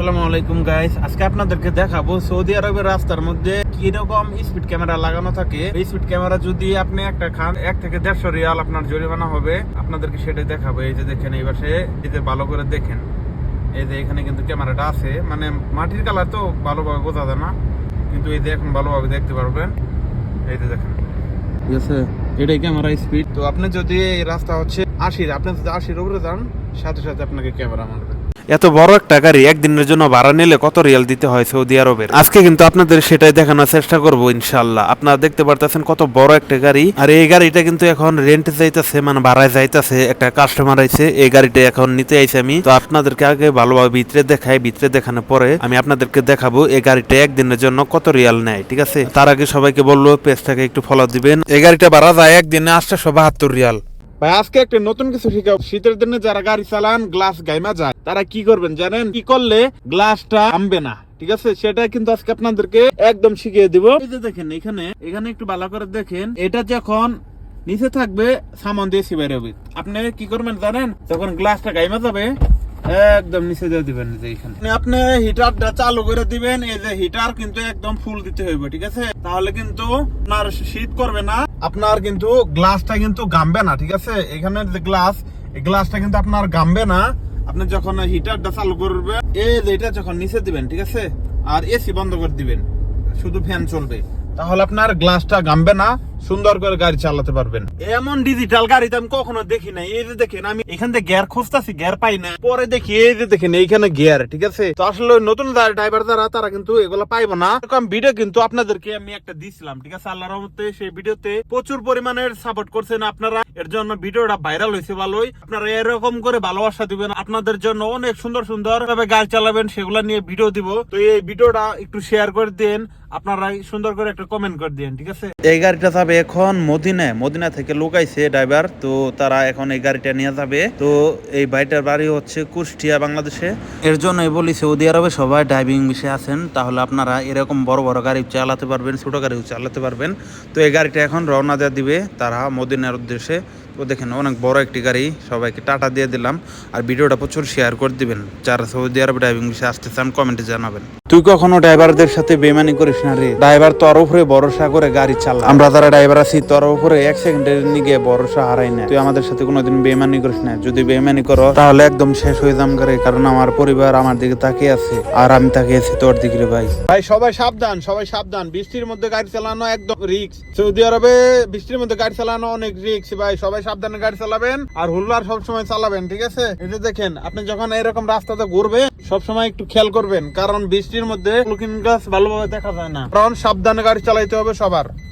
আসসালামু আলাইকুম গাইস আজকে আপনাদেরকে দেখাবো সৌদি আরবের রাস্তার মধ্যে কীরকম স্পিড ক্যামেরা লাগানো থাকে। এই স্পিড ক্যামেরা যদি আপনি একটা খান, এক থেকে দেড়শো রিয়াল আপনার জরিমানা হবে। আপনাদেরকে সেটাই দেখাবো। এই যে দেখেন, এই পাশে এই যে ভালো করে দেখেন। এই যে এখানে কিন্তু ক্যামেরাটা আছে। মানে মাটির কালার তো ভালোভাবে বোঝা যায় না। কিন্তু এই যে এখন ভালোভাবে দেখতে পারবেন। এই যে দেখেন। ঠিক আছে? এটাই ক্যামেরা স্পিড তো আপনি যদি এই রাস্তা হচ্ছে আশির, আপনি যদি আশির উপরে যান, সাথে সাথে আপনাকে ক্যামেরা মারবে। এত বড় একটা গাড়ি একদিনের জন্য ভাড়া নিলে কত রিয়াল দিতে হয় সৌদি আরবের? আজকে কিন্তু আপনাদের সেটাই দেখানোর চেষ্টা করব ইনশাল্লাহ আপনারা দেখতে পারতেছেন কত বড় একটা গাড়ি। আর এই গাড়িটা কিন্তু এখন রেন্টে যাইতেছে মানে ভাড়ায় যাইতেছে, একটা কাস্টমার আইছে। এই গাড়িটা এখন নিতে আইছে আমি। তো আপনাদেরকে আগে ভালোভাবে ভিতরে দেখাই, ভিতরে দেখানোর পরে আমি আপনাদেরকে দেখাবো এই গাড়িটা একদিনের জন্য কত রিয়াল নেয়, ঠিক আছে? তার আগে সবাইকে বলব পেজটাকে একটু ফলো দিবেন। এই গাড়িটা ভাড়া যায় একদিনে আটশো বাহাত্তর রিয়াল। ভাই, আজকে একটা নতুন কিছু শিখাও। শীতের দিনে যারা গাড়ি চালান গ্লাস গাইমা যায়, তারা কি করবেন জানেন? কি করলে গ্লাসটা আমবে না, ঠিক আছে? সেটা কিন্তু আজকে আপনাদেরকে একদম শিখিয়ে দিব। এই যে দেখেন, এখানে এখানে একটু ভালো করে দেখেন। এটা যখন নিচে থাকবে, সামান দিয়ে সিবাই আপনি কি করবেন জানেন? যখন গ্লাসটা গাইমা যাবে একদম নিচে দিয়ে দিবেন এখানে। মানে আপনি হিটারটা চালু করে দিবেন, এই যে হিটার কিন্তু একদম ফুল দিতে হইবে, ঠিক আছে? তাহলে কিন্তু আপনার শীত করবে না, আপনার কিন্তু গ্লাসটা কিন্তু গামবে না, ঠিক আছে? এখানে যে গ্লাস এই গ্লাসটা কিন্তু আপনার গামবে না। আপনি যখন হিটারটা চালু করবে, এই যে এটা যখন নিচে দিবেন, ঠিক আছে? আর এসি বন্ধ করে দিবেন, শুধু ফ্যান চলবে। তাহলে আপনার গ্লাসটা গামবে না সুন্দর করে গাড়ি চালাতে পারবেন। এমন ডিজিটাল গাড়িতে আমি কখনো দেখি নাই। এই যে দেখেন আমি এখান থেকে গিয়ার খুঁজতেছি গিয়ার পাই না। পরে দেখি এই যে দেখেন এইখানে গিয়ার ঠিক আছে? তো আসলে নতুন ড্রাইভার যারা তারা কিন্তু এগুলো পাইবো না। এরকম ভিডিও কিন্তু আপনাদেরকে আমি একটা দিছিলাম ঠিক আছে? আল্লাহর রহমতে সেই ভিডিওতে প্রচুর পরিমাণে সাপোর্ট করছেন আপনারা। এর জন্য ভিডিওটা ভাইরাল হয়েছে ভালোই। আপনারা এরকম করে ভালোবাসা দিবেন আপনাদের জন্য অনেক সুন্দর সুন্দর ভাবে গাড়ি চালাবেন সেগুলো নিয়ে ভিডিও দিব। তো এই ভিডিওটা একটু শেয়ার করে দেন আপনারা সুন্দর করে একটা কমেন্ট করে দিন ঠিক আছে? এই গাড়িটা যাবে এখন মদিনায়। মদিনা থেকে লোক আইছে ড্রাইভার, তো তারা এখন এই গাড়িটা নিয়ে যাবে। তো এই বাইটার বাড়ি হচ্ছে কুষ্টিয়া, বাংলাদেশে। এর জন্যই বলি সৌদি আরবে সবাই ড্রাইভিং বিষয়ে আছেন, তাহলে আপনারা এরকম বড় বড় গাড়ি চালাতে পারবেন, ছোট গাড়িও চালাতে পারবেন। তো এই গাড়িটা এখন রওনা দেওয়া দিবে তারা মদিনার উদ্দেশ্যে। তো দেখেন অনেক বড় একটি গাড়ি, সবাইকে টাটা দিয়ে দিলাম। আর ভিডিওটা প্রচুর শেয়ার করে দিবেন। যারা সৌদি আরবে ড্রাইভিং বিষয়ে আসতে চান কমেন্টে জানাবেন। তুই কখনো ড্রাইভারদের সাথে বেমানি করিস না রে? ড্রাইভার তোর উপরে ভরসা করে গাড়ি চালা আমরা যারা ড্রাইভার আছি, তোর উপরে এক সেকেন্ডের নিগে ভরসা হারাই না। তুই আমাদের সাথে কোনোদিন বেমানি করিস না। যদি বেমানি করো, তাহলে একদম শেষ হয়ে যাম করে কারণ আমার পরিবার আমার দিকে তাকিয়ে আছে। আর আমি তাকিয়ে আছি তোর দিকে রে ভাই। ভাই, সবাই সাবধান সবাই সাবধান। বৃষ্টির মধ্যে গাড়ি চালানো একদম রিক্স সৌদি আরবে বৃষ্টির মধ্যে গাড়ি চালানো অনেক রিক্স ভাই। সবাই সাবধানে গাড়ি চালাবেন আর হুল্লার সবসময় চালাবেন, ঠিক আছে? এটা দেখেন, আপনি যখন এরকম রাস্তাতে ঘুরবে সবসময় একটু খেয়াল করবেন, কারণ বৃষ্টির মধ্যে লুকিং গাছ ভালোভাবে দেখা যায় না। কারণ সাবধানে গাড়ি চালাইতে হবে সবার।